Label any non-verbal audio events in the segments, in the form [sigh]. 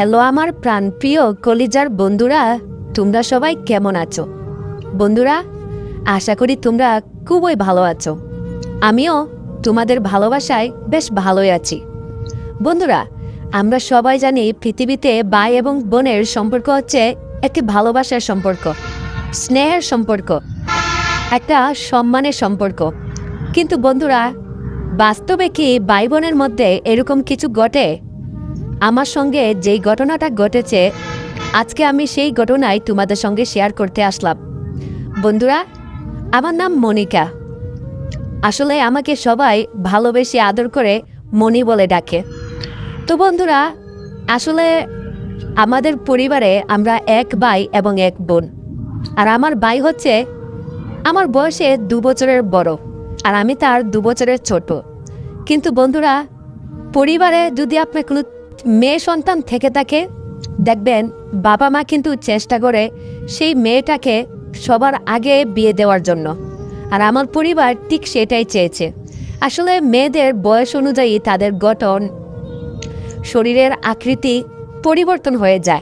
Hello আমার প্রাণপ্রিয় কলিজার বন্ধুরা, তোমরা সবাই কেমন আছো? বন্ধুরা, আশা করি তোমরা খুবই ভালো আছো। আমিও তোমাদের ভালোবাসায় বেশ ভালোই আছি। বন্ধুরা, আমরা সবাই জানি পৃথিবীতে ভাই এবং বোনের সম্পর্ক হচ্ছে একটি ভালোবাসার সম্পর্ক, স্নেহের সম্পর্ক, একটা সম্মানের সম্পর্ক। কিন্তু বন্ধুরা, বাস্তবে কি ভাই বোনের মধ্যে এরকম কিছু ঘটে? আমার সঙ্গে যেই ঘটনাটা ঘটেছে, আজকে আমি সেই ঘটনাই তোমাদের সঙ্গে শেয়ার করতে আসলাম। বন্ধুরা, আমার নাম মনিকা। আসলে আমাকে সবাই ভালোবেসে আদর করে মনি বলে ডাকে। তো বন্ধুরা, আসলে আমাদের পরিবারে আমরা এক ভাই এবং এক বোন। আর আমার ভাই হচ্ছে, আমার বয়সে দু বছরের বড়, আর আমি তার দু বছরের ছোট। কিন্তু বন্ধুরা, পরিবারে যদি আপনি কোনো মেয়ে সন্তান থেকে থাকে দেখবেন বাবা মা কিন্তু চেষ্টা করে সেই মেয়েটাকে সবার আগে বিয়ে দেওয়ার জন্য। আর আমার পরিবার ঠিক সেটাই চেয়েছে। আসলে মেয়েদের বয়স অনুযায়ী তাদের গঠন, শরীরের আকৃতি পরিবর্তন হয়ে যায়।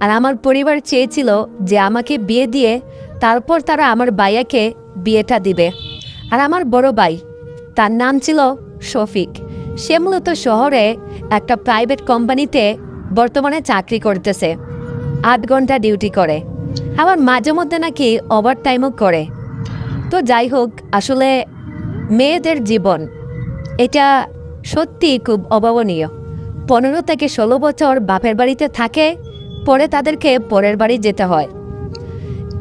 আর আমার পরিবার চেয়েছিল যে আমাকে বিয়ে দিয়ে তারপর তারা আমার ভাইয়াকে বিয়েটা দিবে। আর আমার বড় ভাই, তার নাম ছিল শফিক। সে মূলত শহরে একটা প্রাইভেট কোম্পানিতে বর্তমানে চাকরি করতেছে। আট ঘণ্টা ডিউটি করে। আবার মাঝে মধ্যে নাকি ওভার টাইমও করে। তো যাই হোক, আসলে মেয়েদের জীবন, এটা সত্যি খুব অভাবনীয়। পনেরো থেকে ষোলো বছর বাপের বাড়িতে থাকে, পরে তাদেরকে পরের বাড়ি যেতে হয়।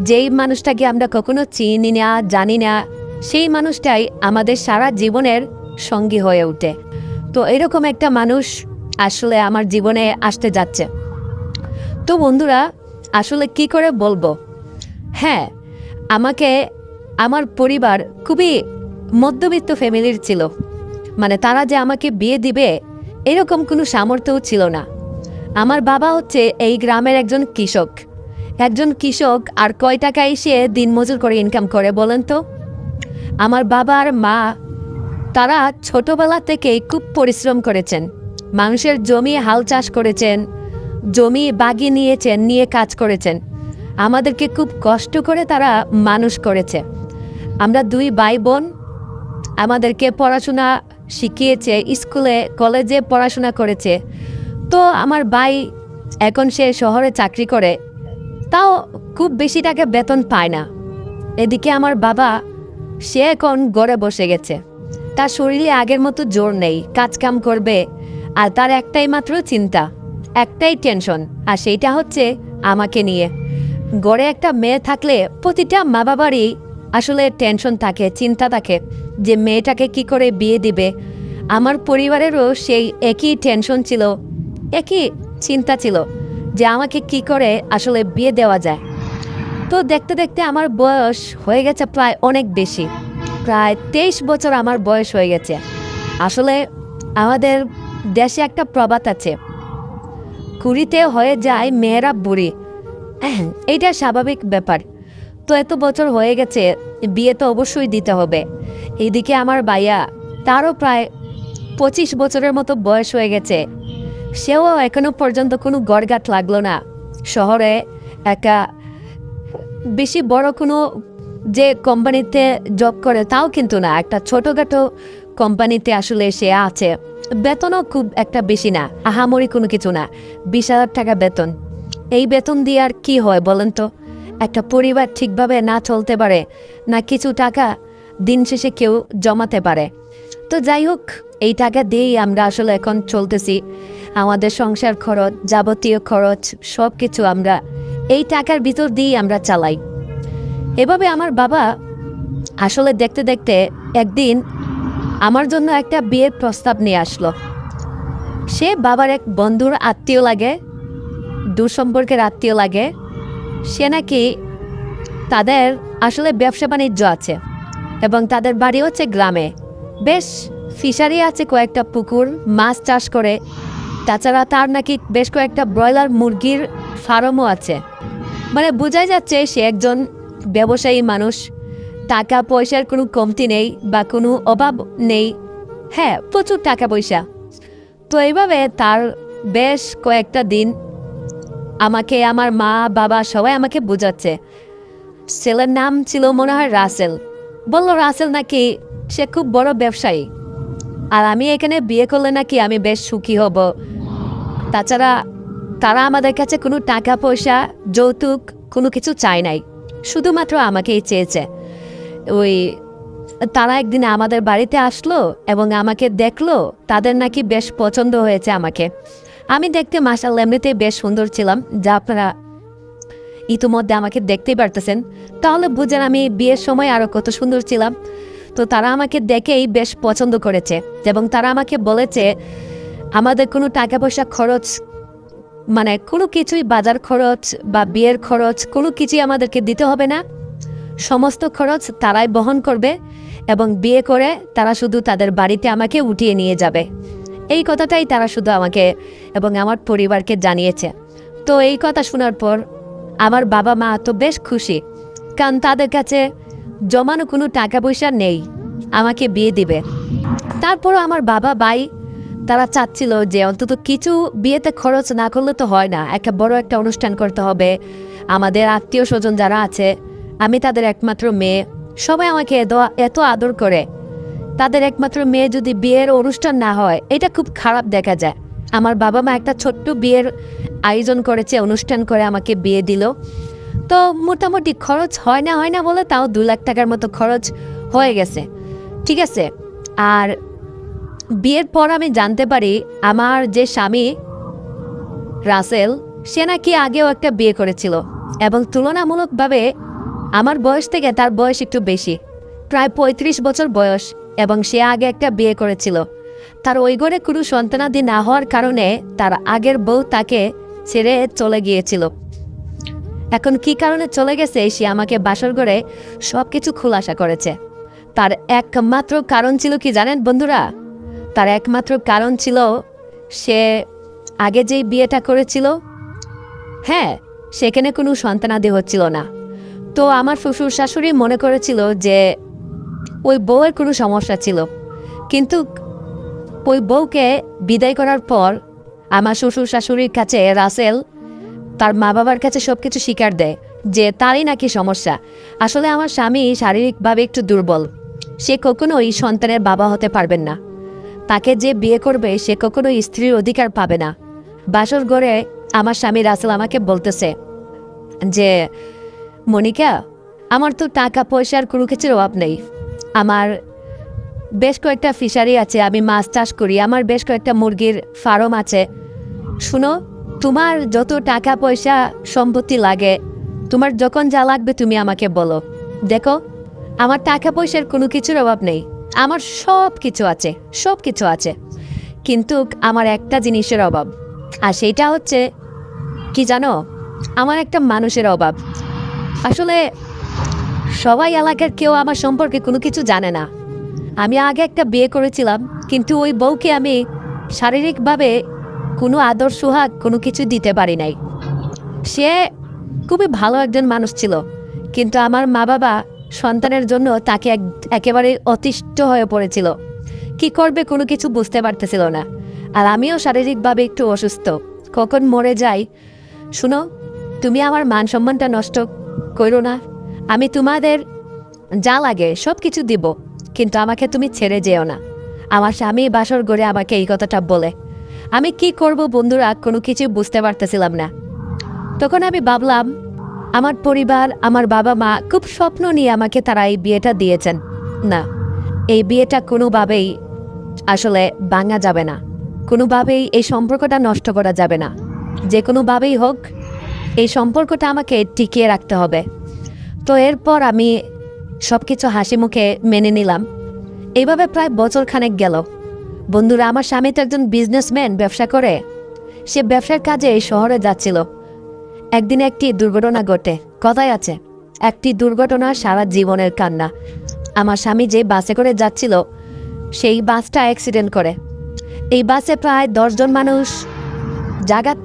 যেই মানুষটাকে আমরা কখনো চিনি না, জানি না, সেই মানুষটাই আমাদের সারা জীবনের সঙ্গী হয়ে ওঠে। তো এরকম একটা মানুষ আসলে আমার জীবনে আসতে যাচ্ছে। তো বন্ধুরা, আসলে কি করে বলব? হ্যাঁ আমাকে আমার পরিবার খুবই মধ্যবিত্ত ফ্যামিলির ছিল। মানে তারা যে আমাকে বিয়ে দিবে, এরকম কোনো সামর্থ্যও ছিল না। আমার বাবা হচ্ছে এই গ্রামের একজন কৃষক। একজন কৃষক আর কয় টাকা এসে দিনমজুর করে ইনকাম করে বলেন তো? আমার বাবা আর মা তারা ছোটবেলা থেকেই খুব পরিশ্রম করেছেন। মানুষের জমি হাল চাষ করেছেন, জমি বাগি নিয়েছেন, নিয়ে কাজ করেছেন। আমাদেরকে খুব কষ্ট করে তারা মানুষ করেছে। আমরা দুই ভাই বোন আমাদেরকে পড়াশোনা শিখিয়েছে, স্কুলে, কলেজে পড়াশোনা করেছে। তো আমার ভাই এখন সে শহরে চাকরি করে, তাও খুব বেশি টাকা বেতন পায় না। এদিকে আমার বাবা, সে এখন গড়ে বসে গেছে। তার শরীরে আগের মতো জোর নেই, কাজকাম করবে। আর তার একটাই মাত্র চিন্তা, একটাই টেনশন, আর সেইটা হচ্ছে আমাকে নিয়ে। গড়ে একটা মেয়ে থাকলে প্রতিটা মা বাবারই আসলে টেনশন থাকে, চিন্তা থাকে, যে মেয়েটাকে কি করে বিয়ে দিবে। আমার পরিবারেরও সেই একই টেনশন ছিল, একই চিন্তা ছিল, যে আমাকে কি করে আসলে বিয়ে দেওয়া যায়। তো দেখতে দেখতে আমার বয়স হয়ে গেছে প্রায় অনেক বেশি। প্রায় তেইশ বছর আমার বয়স হয়ে গেছে। আসলে আমাদের দেশে একটা প্রবাদ আছে, কুড়িতে হয়ে যায় মেয়েরা বুড়ি। [clears throat] এইটা স্বাভাবিক ব্যাপার। তো এত বছর হয়ে গেছে, বিয়ে তো অবশ্যই দিতে হবে। এইদিকে আমার ভাইয়া, তারও প্রায় পঁচিশ বছরের মতো বয়স হয়ে গেছে। সেও এখনও পর্যন্ত কোনো গড়গাট লাগল না। শহরে একটা বেশি বড় কোনো যে কোম্পানিতে জব করে তাও কিন্তু না। একটা ছোটোখাটো কোম্পানিতে আসলে সে আছে। বেতনও খুব একটা বেশি না। আহামরি কোনো কিছু না। বিশ হাজার টাকা বেতন। এই বেতন দিয়ে আর কি হয় বলেন তো? একটা পরিবার ঠিকভাবে না চলতে পারে, না কিছু টাকা দিন শেষে কেউ জমাতে পারে। তো যাই হোক, এই টাকা দিয়েই আমরা আসলে এখন চলতেছি। আমাদের সংসার খরচ, যাবতীয় খরচ সব কিছু আমরা এই টাকার ভিতর দিয়েই আমরা চালাই। এভাবে আমার বাবা আসলে দেখতে দেখতে একদিন আমার জন্য একটা বিয়ের প্রস্তাব নিয়ে আসলো। সে বাবার এক বন্ধুর আত্মীয় লাগে সম্পর্কের আত্মীয় লাগে। সে নাকি তাদের আসলে ব্যবসা বাণিজ্য আছে এবং তাদের বাড়ি হচ্ছে গ্রামে। বেশ ফিশারি আছে কয়েকটা পুকুর, মাছ চাষ করে। তাছাড়া তার নাকি বেশ কয়েকটা ব্রয়লার মুরগির ফার্মও আছে। মানে বোঝাই যাচ্ছে সে একজন ব্যবসায়ী মানুষ, টাকা পয়সার কোনো কমতি নেই বা কোনো অভাব নেই। হ্যাঁ প্রচুর টাকা পয়সা। তো এইভাবে তার বেশ কয়েকটা দিন আমাকে, আমার মা, বাবা সবাই আমাকে বোঝাচ্ছে। ছেলের নাম ছিল মনে হয় রাসেল। বলল, রাসেল নাকি সে খুব বড় ব্যবসায়ী। আর আমি এখানে বিয়ে করলে নাকি আমি বেশ সুখী হব। তাছাড়া তারা আমাদের কাছে কোনো টাকা পয়সা, যৌতুক, কোনো কিছু চায় নাই। শুধুমাত্র আমাকেই চেয়েছে। ওই, তারা একদিন আমাদের বাড়িতে আসলো এবং আমাকে দেখল, তাদের নাকি বেশ পছন্দ হয়েছে আমাকে। আমি দেখতে মাসাল এমনিতেই বেশ সুন্দর ছিলাম, যা আপনারা ইতিমধ্যে আমাকে দেখতেই পারতেছেন। তাহলে বুঝেন আমি বিয়ের সময় আরও কত সুন্দর ছিলাম। তো তারা আমাকে দেখেই বেশ পছন্দ করেছে এবং তারা আমাকে বলেছে, আমাদের কোনো টাকা পয়সা খরচ মানে কোনো কিছুই বাজার খরচ বা বিয়ের খরচ কোনো কিছুই আমাদেরকে দিতে হবে না। সমস্ত খরচ তারাই বহন করবে এবং বিয়ে করে তারা শুধু তাদের বাড়িতে আমাকে উঠিয়ে নিয়ে যাবে। এই কথাটাই তারা শুধু আমাকে এবং আমার পরিবারকে জানিয়েছে। তো এই কথা শোনার পর আমার বাবা মা তো বেশ খুশি, কারণ তাদের কাছে জমানো কোনো টাকা পয়সা নেই, আমাকে বিয়ে দিবে। তারপরও আমার বাবা ভাই তারা চাচ্ছিল যে অন্তত কিছু বিয়েতে খরচ না করলে তো হয় না। একটা বড় একটা অনুষ্ঠান করতে হবে। আমাদের আত্মীয় স্বজন যারা আছে, আমি তাদের একমাত্র মেয়ে। সবাই আমাকে এত আদর করে। তাদের একমাত্র মেয়ে যদি বিয়ের অনুষ্ঠান না হয়, এটা খুব খারাপ দেখা যায়। আমার বাবা মা একটা ছোট্ট বিয়ের আয়োজন করেছে, অনুষ্ঠান করে আমাকে বিয়ে দিল। তো মোটামুটি খরচ হয় না হয় না বলে তাও দু লাখ টাকার মতো খরচ হয়ে গেছে। ঠিক আছে? আর বিয়ের পর আমি জানতে পারি আমার যে স্বামী রাসেল, সে নাকি আগেও একটা বিয়ে করেছিল এবং তুলনামূলকভাবে আমার বয়স থেকে তার বয়স একটু বেশি, প্রায় পঁয়ত্রিশ বছর বয়স এবং সে আগে একটা বিয়ে করেছিল। তার ওই ঘরে কোনো সন্তানাদি না হওয়ার কারণে তার আগের বউ তাকে ছেড়ে চলে গিয়েছিল। এখন কি কারণে চলে গেছে সে আমাকে বাসর ঘরে সব কিছু খুলাসা করেছে? তার একমাত্র কারণ ছিল কি জানেন বন্ধুরা? তার একমাত্র কারণ ছিল সে আগে যেই বিয়েটা করেছিল হ্যাঁ সেখানে কোনো সন্তানাদি হচ্ছিল না। তো আমার শ্বশুর শাশুড়ি মনে করেছিল যে ওই বউয়ের কোনো সমস্যা ছিল। কিন্তু ওই বউকে বিদায় করার পর আমার শ্বশুর শাশুড়ির কাছে রাসেল তার মা বাবার কাছে সব কিছু স্বীকার দেয় যে তারই নাকি সমস্যা। আসলে আমার স্বামী শারীরিকভাবে একটু দুর্বল। সে কখনোই সন্তানের বাবা হতে পারবেন না। তাকে যে বিয়ে করবে সে কখনোই স্ত্রীর অধিকার পাবে না। বাসর ঘরে আমার স্বামী রাসেল আমাকে বলতেছে যে, মনিকা, আমার তো টাকা পয়সার কোনো কিছুর অভাব নেই। আমার বেশ কয়েকটা ফিশারি আছে, আমি মাছ চাষ করি, আমার বেশ কয়েকটা মুরগির ফার্ম আছে। শুনো, তোমার যত টাকা, পয়সা, সম্পত্তি লাগে, তোমার যখন যা লাগবে তুমি আমাকে বলো। দেখো, আমার টাকা, পয়সার কোনো কিছুর অভাব নেই। আমার সব কিছু আছে সব কিছু আছে। কিন্তু আমার একটা জিনিসের অভাব, আর সেইটা হচ্ছে, কি জানো? আমার একটা মানুষের অভাব। আসলে সবাই এলাকার কেউ আমার সম্পর্কে কোনো কিছু জানে না। আমি আগে একটা বিয়ে করেছিলাম, কিন্তু ওই বউকে আমি শারীরিকভাবে কোনো আদর সোহাগ কোনো কিছু দিতে পারি নাই। সে খুবই ভালো একজন মানুষ ছিল, কিন্তু আমার মা বাবা সন্তানের জন্য তাকে এক একেবারে অতিষ্ঠ হয়ে পড়েছিল। কি করবে কোনো কিছু বুঝতে পারতেছিল না। আর আমিও শারীরিকভাবে একটু অসুস্থ। কখন মরে যাই? শুনো, তুমি আমার মান সম্মানটা নষ্ট করো না। আমি তোমাদের যা লাগে সব কিছু দিব, কিন্তু আমাকে তুমি ছেড়ে যেও না। আমার স্বামী বাসর গড়ে আমাকে এই কথাটা বলে। আমি কি করব বন্ধুরা, কোনো কিছু বুঝতে পারতেছিলাম না। তখন আমি ভাবলাম আমার পরিবার, আমার বাবা মা খুব স্বপ্ন নিয়ে আমাকে তারা এই বিয়েটা দিয়েছেন। না, এই বিয়েটা কোনোভাবেই আসলে ভাঙা যাবে না। কোনোভাবেই এই সম্পর্কটা নষ্ট করা যাবে না। যে কোনোভাবেই হোক, এই সম্পর্কটা আমাকে টিকিয়ে রাখতে হবে। তো এরপর আমি সব কিছু হাসি মুখে মেনে নিলাম। এইভাবে প্রায় বছর খানেক গেল। বন্ধুরা, আমার স্বামী তো একজন বিজনেসম্যান ব্যবসা করে। সে ব্যবসার কাজে এই শহরে যাচ্ছিল। একদিন একটি দুর্ঘটনা ঘটে। কথায় আছে, একটি দুর্ঘটনা সারা জীবনের কান্না। আমার স্বামী যে বাসে করে যাচ্ছিল, সেই বাসটা অ্যাক্সিডেন্ট করে। এই বাসে প্রায় দশজন মানুষ জাগাত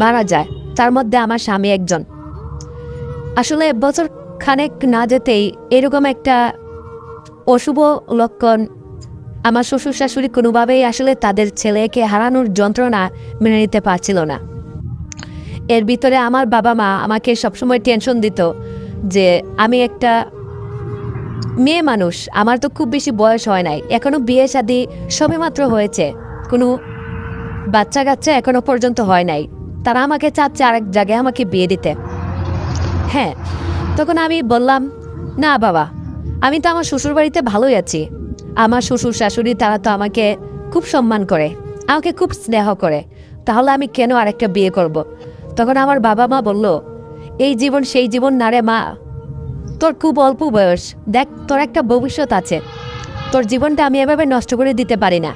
মারা যায়, তার মধ্যে আমার স্বামী একজন। আসলে বছর খানেক না যেতেই এরকম একটা অশুভ লক্ষণ আমার শ্বশুর শাশুড়ি কোনোভাবেই আসলে তাদের ছেলেকে হারানোর যন্ত্রণা মেনে নিতে পারছিল না। এর ভিতরে আমার বাবা মা আমাকে সবসময় টেনশন দিত যে আমি একটা মেয়ে মানুষ, আমার তো খুব বেশি বয়স হয় নাই। এখনও বিয়ে শাদি সবেমাত্র হয়েছে। কোনো বাচ্চা কাচ্চা এখনও পর্যন্ত হয় নাই। তারা আমাকে চাচ্ছে আরেক জায়গায় আমাকে বিয়ে দিতে। হ্যাঁ তখন আমি বললাম, না বাবা, আমি তো আমার শ্বশুর বাড়িতে ভালোই আছি। আমার শ্বশুর শাশুড়ি তারা তো আমাকে খুব সম্মান করে, আমাকে খুব স্নেহ করে। তাহলে আমি কেন আরেকটা বিয়ে করব। তখন আমার বাবা মা বলল, এই জীবন সেই জীবন না রে মা। তোর খুব অল্প বয়স। দেখ, তোর একটা ভবিষ্যৎ আছে। তোর জীবনটা আমি এভাবে নষ্ট করে দিতে পারি না।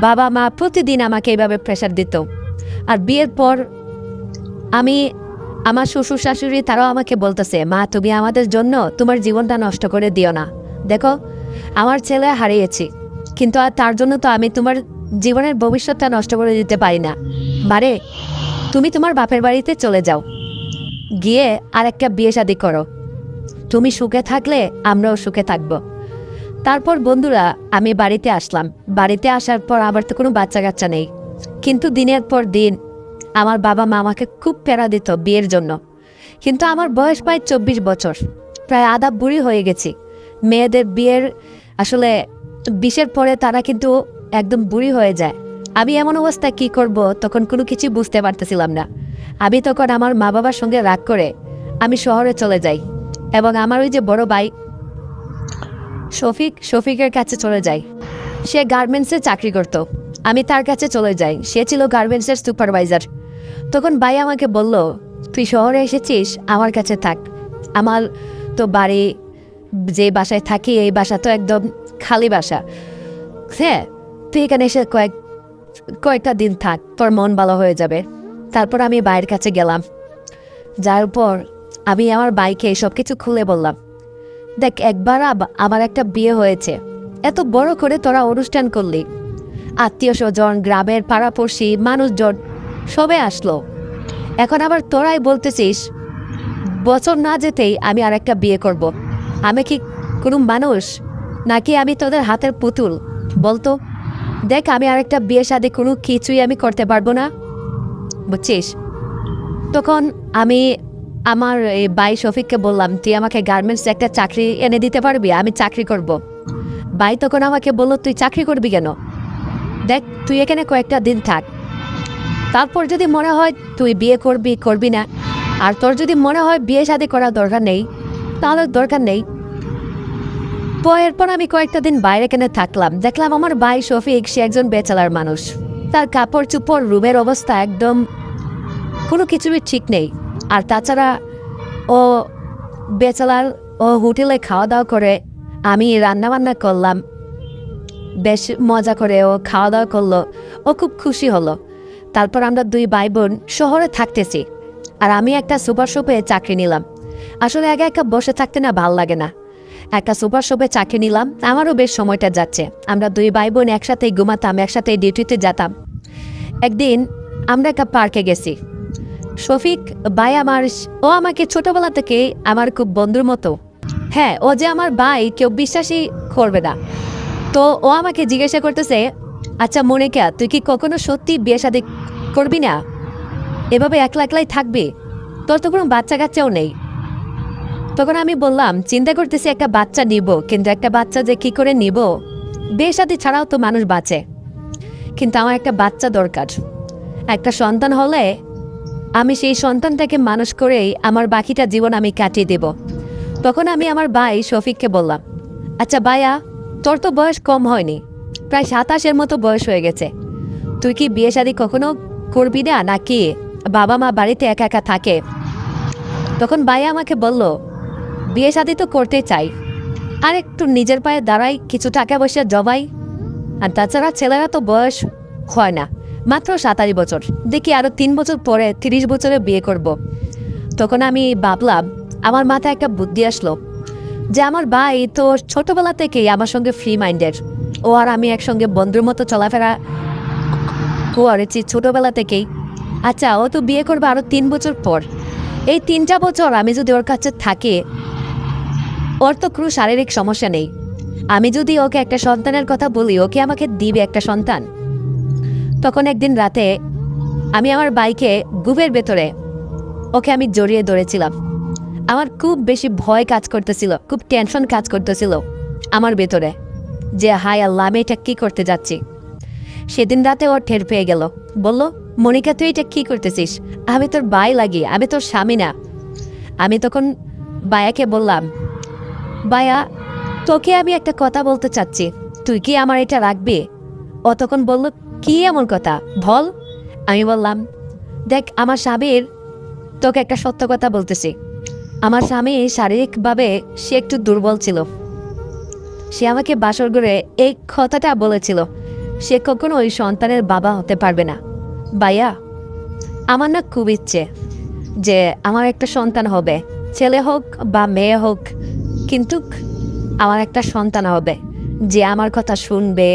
বাবা মা প্রতিদিন আমাকে এইভাবে প্রেশার দিত। আর বিয়ের পর আমি, আমার শ্বশুর শাশুড়ি তারাও আমাকে বলতেছে, মা, তুমি আমাদের জন্য তোমার জীবনটা নষ্ট করে দিও না। দেখো, আমার ছেলে হারিয়েছি, কিন্তু আর তার জন্য তো আমি তোমার জীবনের ভবিষ্যৎটা নষ্ট করে দিতে পারি না। বারে তুমি তোমার বাপের বাড়িতে চলে যাও। গিয়ে আর একটা বিয়ে শাদি করো। তুমি সুখে থাকলে আমরাও সুখে থাকব। তারপর বন্ধুরা, আমি বাড়িতে আসলাম। বাড়িতে আসার পর আমার তো কোনো বাচ্চা কাচ্চা নেই। কিন্তু দিনের পর দিন আমার বাবা মা আমাকে খুব প্যারা দিত বিয়ের জন্য। কিন্তু আমার বয়স প্রায় চব্বিশ বছর। প্রায় আধা বুড়ি হয়ে গেছি। মেয়েদের বিয়ের আসলে বিশের পরে তারা কিন্তু একদম বুড়ি হয়ে যায়। আমি এমন অবস্থায় কি করব তখন কোনো কিছু বুঝতে পারতেছিলাম না। আমি তখন আমার মা বাবার সঙ্গে রাগ করে আমি শহরে চলে যাই এবং আমার ওই যে বড় ভাই শফিক, শফিকের কাছে চলে যাই। সে গার্মেন্টসে চাকরি করত। আমি তার কাছে চলে যাই। সে ছিল গার্মেন্টসের সুপারভাইজার। তখন ভাই আমাকে বলল, তুই শহরে এসেছিস? আমার কাছে থাক। আমার তো বাড়ি যে বাসায় থাকি, এই বাসা তো একদম খালি বাসা। হ্যাঁ তুই এখানে এসে কয়েক কয়েকটা দিন থাক, তোর মন ভালো হয়ে যাবে। তারপর আমি বাইরের কাছে গেলাম। যার পর আমি আমার বাইকে সব কিছু খুলে বললাম, দেখ, একবার আমার একটা বিয়ে হয়েছে। এত বড় করে তোরা অনুষ্ঠান করলি। আত্মীয় স্বজন, গ্রামের পাড়াপড়শি, মানুষজন, সবে আসলো। এখন আবার তোরাই বলতেছিস, বছর না যেতেই আমি আর একটা বিয়ে করব। আমি কি কোনো মানুষ? নাকি আমি তোদের হাতের পুতুল? বলতো দেখ, আমি আর একটা বিয়ে শাদী কোনো কিছুই আমি করতে পারব না। বুঝছিস? তখন আমি আমার এই বাই শফিককে বললাম, তুই আমাকে গার্মেন্টস একটা চাকরি এনে দিতে পারবি? আমি চাকরি করব। বাই তখন আমাকে বলল, তুই চাকরি করবি কেন? দেখ, তুই এখানে কয়েকটা দিন থাক। তারপর যদি মনে হয় তুই বিয়ে করবি করবি না, আর তোর যদি মনে হয় বিয়ে শাদী করার দরকার নেই, তাহলে দরকার নেই। তো এরপর আমি কয়েকটা দিন বাইরে কেনে থাকলাম। দেখলাম আমার ভাই শফিক, সে একজন বেচালার মানুষ। তার কাপড় চুপড়, রুমের অবস্থা একদম কোনো কিছুই ঠিক নেই। আর তাছাড়া ও বেচালার ও হোটেলে খাওয়া দাওয়া করে আমি রান্না বান্না করলাম। বেশ মজা করে ও খাওয়া দাওয়া করল। ও খুব খুশি হলো। তারপর আমরা দুই ভাই বোন শহরে থাকতেছি। আর আমি একটা সুপার শপে চাকরি নিলাম। আসলে আগে একা বসে থাকতে না ভালো লাগে না। একটা সুপার শপে চাকরি নিলাম, আমারও বেশ সময়টা যাচ্ছে। আমরা দুই ভাই বোন একসাথেই ঘুমাতাম, একসাথেই ডিউটিতে যেতাম। একদিন আমরা একটা পার্কে গেছি। শফিক, ভাই আমার ও আমাকে ছোটবেলা থেকে আমার খুব বন্ধুর মতো। হ্যাঁ ও যে আমার ভাই, কেউ বিশ্বাসই করবে না। তো ও আমাকে জিজ্ঞাসা করতেছে আচ্ছা মনে মনিকা, তুই কি কখনো সত্যি বিয়ে শাদী করবি না? এভাবে একলা একলাই থাকবি? তোর তো কোনো বাচ্চা কাচ্চাও নেই। তখন আমি বললাম, চিন্তা করতেছি একটা বাচ্চা নিব, কিন্তু একটা বাচ্চা যে কি করে নিব? বিয়ে শাদী ছাড়াও তো মানুষ বাঁচে। কিন্তু আমার একটা বাচ্চা দরকার। একটা সন্তান হলে আমি সেই সন্তানটাকে মানুষ করেই আমার বাকিটা জীবন আমি কাটিয়ে দেব। তখন আমি আমার ভাই শফিককে বললাম আচ্ছা ভাইয়া, তোর তো বয়স কম হয়নি, প্রায় সাতাশের মতো বয়স হয়ে গেছে। তুই কি বিয়ে শাদী কখনো করবি না নাকি বাবা মা বাড়িতে একা একা থাকে? তখন ভাইয়া আমাকে বলল বিয়ে শাদী তো করতে চাই। আর একটু নিজের পায়ে দাঁড়াই, কিছু টাকা পয়সা জবাই আর তাছাড়া ছেলেরা তো বয়স হয় না, মাত্র সাতাশ বছর। দেখি আরও তিন বছর পরে তিরিশ বছরে বিয়ে করব। তখন আমি ভাবলাম, আমার মাথায় একটা বুদ্ধি আসলো যে আমার ভাই তো ছোটবেলা থেকেই আমার সঙ্গে ফ্রি মাইন্ডের ও আর আমি একসঙ্গে বন্ধুর মতো চলাফেরা করেছি ছোটবেলা থেকেই। আচ্ছা ও তো বিয়ে করবে আরও তিন বছর পর। এই তিনটা বছর আমি যদি ওর কাছে থাকি ওর তো কোনো শারীরিক সমস্যা নেই। আমি যদি ওকে একটা সন্তানের কথা বলি ওকে আমাকে দিবে একটা সন্তান? তখন একদিন রাতে আমি আমার বাইকে গুবের ভেতরে ওকে আমি জড়িয়ে ধরেছিলাম। আমার খুব বেশি ভয় কাজ করতেছিল, খুব টেনশন কাজ করতেছিল আমার ভেতরে যে হাই আল্লাহ, আমি এটা কী করতে যাচ্ছি? সেদিন রাতে ও ঠের পেয়ে গেল। বলল, মনিকা, তুই এটা কী করতেছিস? আমি তোর বাই লাগি, আমি তোর স্বামী না। আমি তখন বায়াকে বললাম বায়া তোকে আমি একটা কথা বলতে চাচ্ছি। তুই কি আমার এটা রাখবি? ও তখন বলল, কি এমন কথা? বল। আমি বললাম, দেখ, আমার স্বামীর তোকে একটা সত্য কথা বলতেছি। আমার স্বামী শারীরিকভাবে সে একটু দুর্বল ছিল। সে আমাকে বাসর করে এই কথাটা বলেছিল, সে কখনো ওই সন্তানের বাবা হতে পারবে না। ভাইয়া, আমার না খুব ইচ্ছে যে আমার একটা সন্তান হবে, ছেলে হোক বা মেয়ে হোক কিন্তু আমার একটা সন্তান হবে, যে আমার কথা শুনবে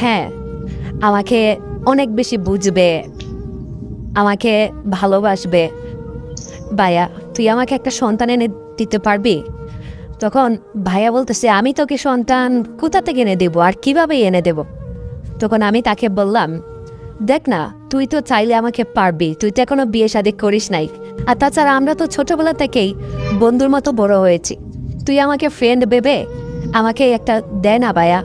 হ্যাঁ আমাকে অনেক বেশি বুঝবে, আমাকে ভালোবাসবে। ভাইয়া, তুই আমাকে একটা সন্তান এনে দিতে পারবি? তখন ভাইয়া বলতেছে, আমি তোকে সন্তান কোথা থেকে এনে দেবো আর কীভাবে এনে দেব? তখন আমি তাকে বললাম, দেখ না, তুই তো চাইলে আমাকে পারবি, তুই তো এখনও বিয়ে শাদী করিস নাই। আর তাছাড়া আমরা তো ছোটবেলা থেকেই বন্ধুর মতো বড় হয়েছি। তুই আমাকে ফ্রেন্ড ভেবে আমাকে একটা দে না ভাইয়া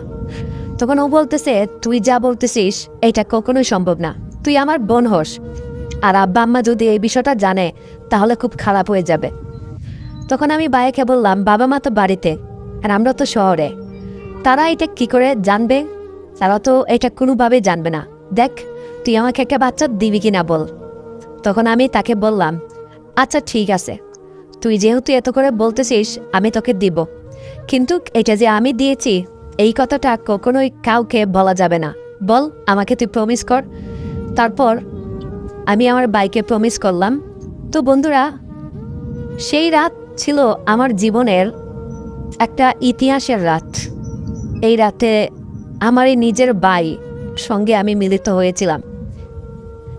তখন ও বলতেছে, তুই যা বলতেছিস, এটা কখনোই সম্ভব না। তুই আমার বোন হোস। আর আব্বা আম্মা যদি এই বিষয়টা জানে, তাহলে খুব খারাপ হয়ে যাবে। তখন আমি বায়াকে বললাম, বাবা মা তো বাড়িতে, আর আমরা তো শহরে। তারা এটা কি করে জানবে? তারা তো এটা কোনোভাবেই জানবে না। দেখ, তুই আমাকে একটা বাচ্চা দিবি কিনা বল। তখন আমি তাকে বললাম আচ্ছা ঠিক আছে। তুই যেহেতু এত করে বলতেছিস, আমি তোকে দিব। কিন্তু এটা যে আমি দিয়েছি, এই কথাটা কখনোই কাউকে বলা যাবে না। বল, আমাকে তুই প্রমিস কর। তারপর আমি আমার বাইকে প্রমিস করলাম। তো বন্ধুরা, সেই রাত ছিল আমার জীবনের একটা ইতিহাসের রাত। এই রাতে আমার এই নিজের বাই সঙ্গে আমি মিলিত হয়েছিলাম।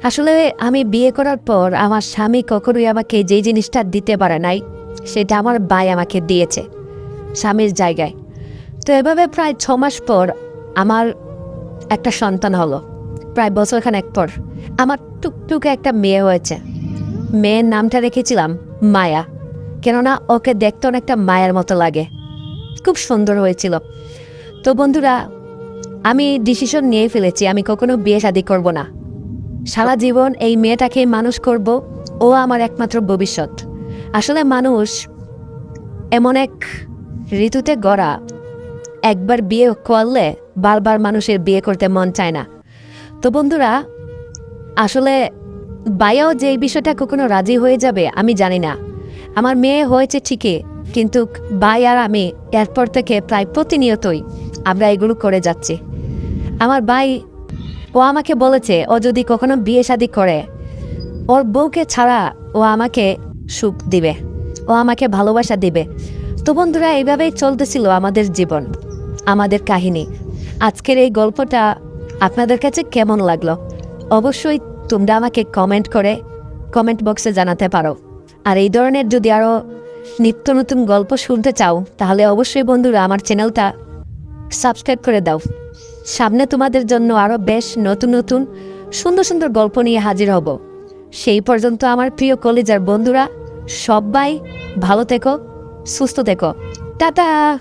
আসলে আমি বিয়ে করার পর আমার স্বামী কখনোই আমাকে যে জিনিসটা দিতে পারে নাই, সেটা আমার বাই আমাকে দিয়েছে, স্বামীর জায়গায়। তো এভাবে প্রায় ছ মাস পর আমার একটা সন্তান হলো, প্রায় বছরখানেক পর। আমার টুকটুকে একটা মেয়ে হয়েছে। মেয়ের নামটা রেখেছিলাম মায়া, কেননা ওকে দেখতে অনেকটা মায়ের মতো লাগে। খুব সুন্দর হয়েছিল। তো বন্ধুরা, আমি ডিসিশন নিয়ে ফেলেছি, আমি কখনো বিয়ে শাদি করব না। সারা জীবন এই মেয়েটাকে মানুষ করব, ও আমার একমাত্র ভবিষ্যৎ। আসলে মানুষ এমন এক ঋতুতে গড়া। একবার বিয়ে করলে বারবার মানুষের বিয়ে করতে মন চায় না। তো বন্ধুরা, আসলে বায়াও যে এই বিষয়টা কখনো রাজি হয়ে যাবে, আমি জানি না। আমার মেয়ে হয়েছে ঠিকই, কিন্তু বাই আর আমি এরপর থেকে প্রায় প্রতিনিয়তই আমরা এগুলো করে যাচ্ছি। আমার ভাই ও আমাকে বলেছে, ও যদি কখনো বিয়ে শাদি করে, ওর বউকে ছাড়া ও আমাকে সুখ দিবে, ও আমাকে ভালোবাসা দিবে। তো বন্ধুরা, এইভাবেই চলতেছিল আমাদের জীবন, আমাদের কাহিনী। আজকের এই গল্পটা আপনাদের কাছে কেমন লাগল? অবশ্যই তোমরা আমাকে কমেন্ট করে কমেন্ট বক্সে জানাতে পারো। আর এই ধরনের যদি আরও নিত্য নতুন গল্প শুনতে চাও, তাহলে অবশ্যই বন্ধুরা আমার চ্যানেলটা সাবস্ক্রাইব করে দাও। সামনে তোমাদের জন্য আরও বেশ নতুন নতুন, সুন্দর সুন্দর গল্প নিয়ে হাজির হব। সেই পর্যন্ত আমার প্রিয় কলেজার বন্ধুরা, সবাই ভালো থেকো, সুস্থ থেকো। টাটা!